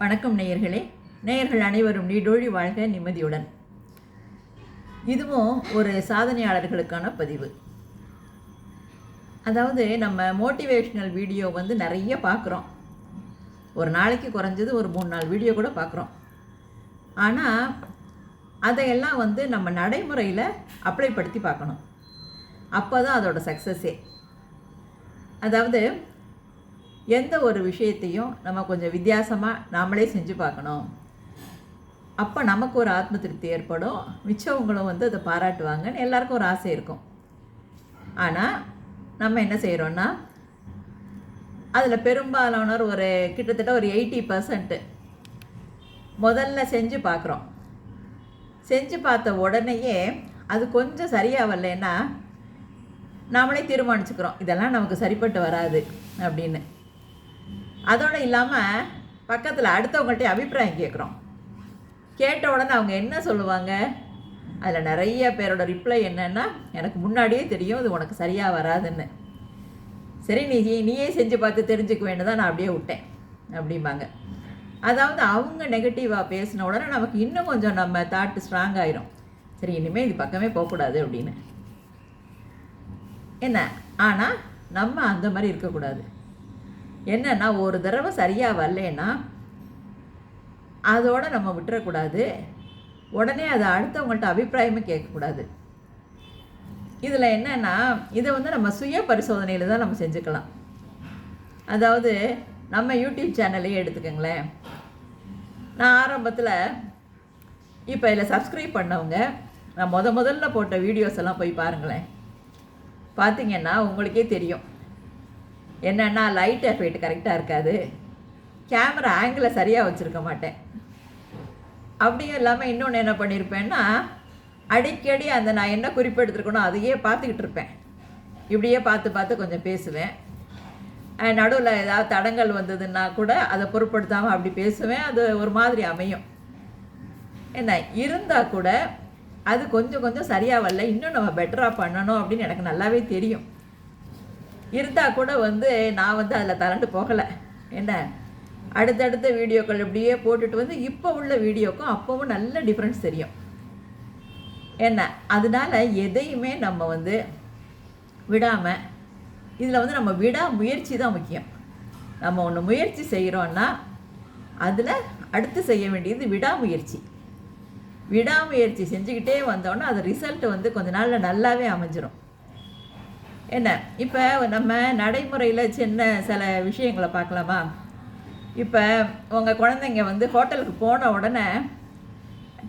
வணக்கம் நேயர்களே. நேயர்கள் அனைவரும் நீடோழி வாழ்க நிம்மதியுடன். இதுவும் ஒரு சாதனையாளர்களுக்கான பதிவு. அதாவது நம்ம மோட்டிவேஷ்னல் வீடியோ வந்து நிறைய பார்க்குறோம். ஒரு நாளைக்கு குறைஞ்சது ஒரு மூணு நாலு வீடியோ கூட பார்க்குறோம். ஆனால் அதையெல்லாம் வந்து நம்ம நடைமுறையில் அப்ளை படுத்தி பார்க்கணும். அப்போ தான் அதோட சக்ஸஸே அதாவது எந்த ஒரு விஷயத்தையும் நம்ம கொஞ்சம் வித்தியாசமாக நாமளே செஞ்சு பார்க்கணும். அப்போ நமக்கு ஒரு ஆத்ம திருப்தி ஏற்படும். மிச்சவங்களும் வந்து அதை பாராட்டுவாங்கன்னு எல்லாருக்கும் ஒரு ஆசை இருக்கும். ஆனால் நம்ம என்ன செய்கிறோன்னா அதில் பெரும்பாலானோர் ஒரு கிட்டத்தட்ட ஒரு எயிட்டி பர்சன்ட்டு முதல்ல செஞ்சு பார்க்குறோம். செஞ்சு பார்த்த உடனேயே அது கொஞ்சம் சரியாக வரலன்னா நாமளே தீர்மானிச்சுக்கிறோம். இதெல்லாம் நமக்கு சரிப்பட்டு வராது அப்படின்னு. அதோடு இல்லாமல் பக்கத்தில் அடுத்தவங்கள்ட்ட அபிப்பிராயம் கேட்குறோம் கேட்ட உடனே அவங்க என்ன சொல்லுவாங்க? அதில் நிறைய பேரோட ரிப்ளை என்னென்னா எனக்கு முன்னாடியே தெரியும் இது உனக்கு சரியாக வராதுன்னு. சரி நீ நீயே செஞ்சு பார்த்து தெரிஞ்சுக்க வேண்டியதான் நான் அப்படியே விட்டேன் அப்படிம்பாங்க. அதாவது அவங்க நெகட்டிவாக பேசின உடனே நமக்கு இன்னும் கொஞ்சம் நம்ம தாட்டு ஸ்ட்ராங் ஆயிரும். சரி இனிமேல் இது பக்கமே போகக்கூடாது அப்படின்னு. என்ன? ஆனால் நம்ம அந்த மாதிரி இருக்கக்கூடாது. என்னன்னா ஒரு தடவை சரியாக வரலன்னா அதோடு நம்ம விட்டுறக்கூடாது. உடனே அதை அடுத்தவங்கள்ட்ட அபிப்பிராயமே கேட்கக்கூடாது. இதில் என்னென்னா இதை வந்து நம்ம சுய பரிசோதனையில் தான் நம்ம செஞ்சுக்கலாம். அதாவது நம்ம யூடியூப் சேனலையே எடுத்துக்கோங்களேன். நான் ஆரம்பத்தில் இப்போ இதில் சப்ஸ்கிரைப் பண்ணவங்க நான் முத முதல்ல போட்ட வீடியோஸ் எல்லாம் போய் பாருங்களேன். பார்த்தீங்கன்னா உங்களுக்கே தெரியும். என்னென்னா லைட் எஃபெக்ட் கரெக்டாக இருக்காது. கேமரா ஆங்கிளை சரியாக வச்சுருக்க மாட்டேன். அப்படியும் இல்லாமல் இன்னொன்று என்ன பண்ணியிருப்பேன்னா அடிக்கடி அந்த நான் என்ன குறிப்பு எடுத்துருக்கணும் அதையே பார்த்துக்கிட்டு இருப்பேன். இப்படியே பார்த்து பார்த்து கொஞ்சம் பேசுவேன். நடுவில் ஏதாவது தடங்கள் வந்ததுன்னா கூட அதை பொருட்படுத்தாமல் அப்படி பேசுவேன். அது ஒரு மாதிரி அமையும். என்ன இருந்தால் கூட அது கொஞ்சம் கொஞ்சம் சரியாக வரல. இன்னும் நம்ம பெட்டராக பண்ணணும் அப்படின்னு எனக்கு நல்லாவே தெரியும். இருந்தால் கூட வந்து நான் வந்து அதில் தரண்டு போகலை. என்ன? அடுத்தடுத்த வீடியோக்கள் இப்படியே போட்டுட்டு வந்து இப்போ உள்ள வீடியோக்கும் அப்போவும் நல்ல டிஃப்ரென்ஸ் தெரியும். என்ன? அதனால் எதையுமே நம்ம வந்து விடாமல் இதில் வந்து நம்ம விடா முயற்சி தான் முக்கியம். நம்ம ஒன்று முயற்சி செய்கிறோன்னா அதில் அடுத்து செய்ய வேண்டியது விடாமுயற்சி விடாமுயற்சி செஞ்சுக்கிட்டே வந்தோன்னா அது ரிசல்ட் வந்து கொஞ்ச நாளில் நல்லாவே அமைஞ்சிரும். என்ன? இப்போ நம்ம நடைமுறையில் சின்ன சில விஷயங்களை பார்க்கலாமா? இப்போ உங்கள் குழந்தைங்க வந்து ஹோட்டலுக்கு போன உடனே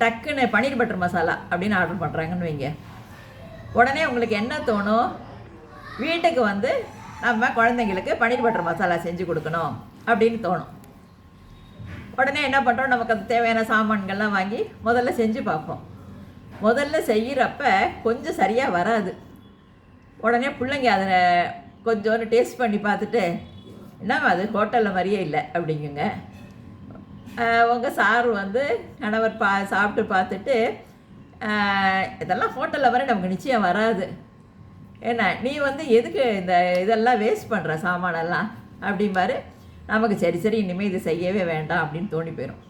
டக்குன்னு பன்னீர் பட்டர் மசாலா அப்படின்னு ஆர்டர் பண்ணுறாங்கன்னு வைங்க. உடனே உங்களுக்கு என்ன தோணும்? வீட்டுக்கு வந்து நம்ம குழந்தைங்களுக்கு பன்னீர் பட்டர் மசாலா செஞ்சு கொடுக்கணும் அப்படின்னு தோணும். உடனே என்ன பண்ணுறோம் நமக்கு அது தேவையான சாமான்கள்லாம் வாங்கி முதல்ல செஞ்சு பார்ப்போம். முதல்ல செய்கிறப்ப கொஞ்சம் சரியாக வராது. உடனே பிள்ளைங்க அதை கொஞ்சோண்டு டேஸ்ட் பண்ணி பார்த்துட்டு என்னம்மா அது? ஹோட்டலில் மாதிரியே இல்லை அப்படிங்குங்க. உங்கள் சார் வந்து கணவர் பா சாப்பிட்டு பார்த்துட்டு இதெல்லாம் ஹோட்டலில் வர நமக்கு நிச்சயம் வராது. ஏன்னா நீ வந்து எதுக்கு இந்த இதெல்லாம் வேஸ்ட் பண்ணுற சாமானெல்லாம்? அப்படிம்பாரு. நமக்கு சரி சரி இனிமேல் இது செய்யவே வேண்டாம் அப்படின்னு தோணி போயிடும்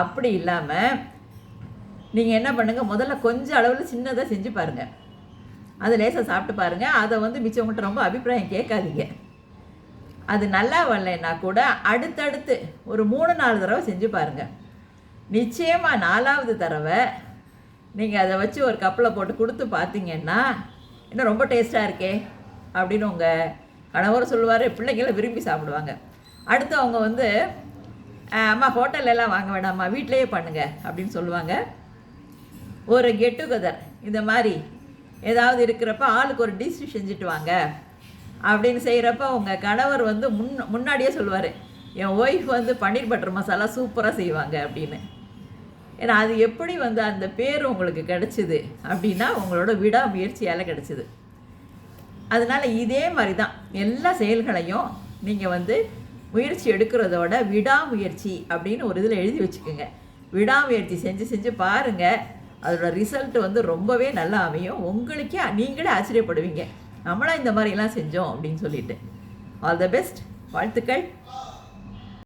அப்படி இல்லாமல் நீங்கள் என்ன பண்ணுங்கள் முதல்ல கொஞ்சம் அளவில் சின்னதாக செஞ்சு பாருங்கள் அது லேசாக சாப்பிட்டு பாருங்கள் அதை வந்து மிச்சவங்கள்ட்ட ரொம்ப அபிப்பிராயம் கேட்காதீங்க. அது நல்லா வரலைன்னா கூட அடுத்தடுத்து ஒரு மூணு நாலு தடவை செஞ்சு பாருங்கள் நிச்சயமாக நாலாவது தடவை நீங்கள் அதை வச்சு ஒரு கப்பில் போட்டு கொடுத்து பார்த்தீங்கன்னா இன்னும் ரொம்ப டேஸ்ட்டாக இருக்கே அப்படின்னு உங்கள் கணவர் சொல்லுவார் பிள்ளைங்களை விரும்பி சாப்பிடுவாங்க. அடுத்து அவங்க வந்து அம்மா ஹோட்டல்லலாம் வாங்க வேண்டாம்மா வீட்டிலையே பண்ணுங்க அப்படின்னு சொல்லுவாங்க. ஒரு கெட் டுகெதர் இந்த மாதிரி ஏதாவது இருக்கிறப்ப ஆளுக்கு ஒரு டிஷ் செஞ்சுட்டு வாங்க. அப்படின்னு செய்கிறப்ப உங்கள் கணவர் வந்து முன் முன்னாடியே சொல்லுவார் என் ஒய்ஃப் வந்து பன்னீர் பட்டர் மசாலா சூப்பராக செய்வாங்க அப்படின்னு. ஏன்னா அது எப்படி வந்து அந்த பேர் உங்களுக்கு கிடச்சிது அப்படின்னா உங்களோட விடாமுயற்சியால் கிடச்சிது. அதனால் இதே மாதிரி தான் எல்லா செயல்களையும் நீங்கள் வந்து முயற்சி எடுக்கிறதோட விடாமுயற்சி அப்படின்னு ஒரு இதில் எழுதி வச்சுக்கோங்க. விடாமுயற்சி செஞ்சு செஞ்சு பாருங்கள் அதோட ரிசல்ட் வந்து ரொம்பவே நல்லா அமையும். உங்களுக்கே நீங்களே ஆச்சரியப்படுவீங்க. நம்மளாம் இந்த மாதிரிலாம் செஞ்சோம் அப்படின்னு சொல்லிட்டு. ஆல் த பெஸ்ட் வாழ்த்துக்கள்.